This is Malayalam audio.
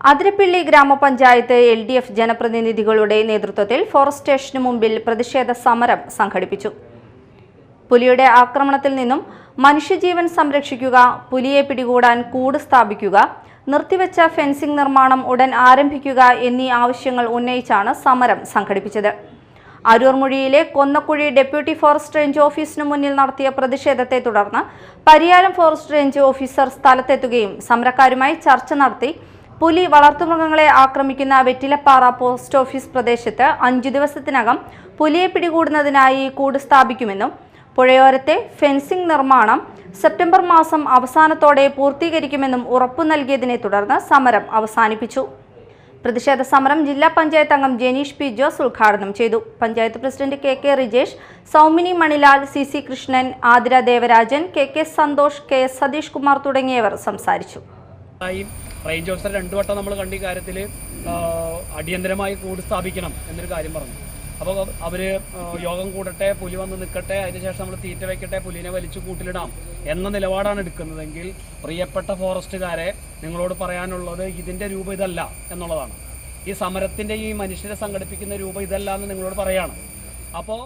അതിരപ്പിള്ളി ഗ്രാമപഞ്ചായത്ത് എൽ ഡി എഫ് ജനപ്രതിനിധികളുടെ നേതൃത്വത്തിൽ ഫോറസ്റ്റ് സ്റ്റേഷന് മുമ്പിൽ പ്രതിഷേധ സമരം സംഘടിപ്പിച്ചു. പുലിയുടെ ആക്രമണത്തിൽ നിന്നും മനുഷ്യജീവൻ സംരക്ഷിക്കുക പുലിയെ പിടികൂടാൻ കൂട് സ്ഥാപിക്കുക നിർത്തിവെച്ച ഫെൻസിംഗ് നിർമ്മാണം ഉടൻ ആരംഭിക്കുക എന്നീ ആവശ്യങ്ങൾ ഉന്നയിച്ചാണ് സമരം സംഘടിപ്പിച്ചത്. അരൂർമൊഴിയിലെ കൊന്നക്കുഴി ഡെപ്യൂട്ടി ഫോറസ്റ്റ് റേഞ്ച് ഓഫീസിനു മുന്നിൽ നടത്തിയ പ്രതിഷേധത്തെ തുടർന്ന് പരിയാരം ഫോറസ്റ്റ് റേഞ്ച് ഓഫീസർ സ്ഥലത്തെത്തുകയും സമരക്കാരുമായി ചർച്ച നടത്തി പുലി വളർത്തുമൃഗങ്ങളെ ആക്രമിക്കുന്ന വെറ്റിലപ്പാറ പോസ്റ്റ് ഓഫീസ് പ്രദേശത്ത് അഞ്ചു ദിവസത്തിനകം പുലിയെ പിടികൂടുന്നതിനായി കൂട് സ്ഥാപിക്കുമെന്നും പുഴയോരത്തെ ഫെൻസിംഗ് നിർമ്മാണം സെപ്റ്റംബർ മാസം അവസാനത്തോടെ പൂർത്തീകരിക്കുമെന്നും ഉറപ്പു നൽകിയതിനെ തുടർന്ന് സമരം അവസാനിപ്പിച്ചു. പ്രതിഷേധ സമരം ജില്ലാ പഞ്ചായത്ത് അംഗം ജനീഷ് പി ജോസ് ഉദ്ഘാടനം ചെയ്തു. Panchayat president K K Rijesh Soumini Manilal C C Krishnan Athira Devarajan K K Santhosh K Satheesh Kumar തുടങ്ങിയവർ സംസാരിച്ചു. റേഞ്ച് ഓഫീസർ രണ്ടു വട്ടം നമ്മൾ കണ്ട ഈ കാര്യത്തിൽ അടിയന്തരമായി കൂട് സ്ഥാപിക്കണം എന്നൊരു കാര്യം പറഞ്ഞു. അപ്പോൾ അവർ യോഗം കൂടട്ടെ പുലി വന്ന് നിൽക്കട്ടെ അതിനുശേഷം നമ്മൾ തീറ്റ വയ്ക്കട്ടെ പുലിനെ വലിച്ചു കൂട്ടിലിടാം എന്ന നിലപാടാണ് എടുക്കുന്നതെങ്കിൽ പ്രിയപ്പെട്ട ഫോറസ്റ്റുകാരെ നിങ്ങളോട് പറയാനുള്ളത് ഇതിന്റെ രൂപം ഇതല്ല എന്നുള്ളതാണ്. ഈ സമരത്തിന്റെ ഈ മനുഷ്യരെ സംഘടിപ്പിക്കുന്ന രൂപം ഇതല്ല എന്ന് നിങ്ങളോട് പറയാണ്. അപ്പോൾ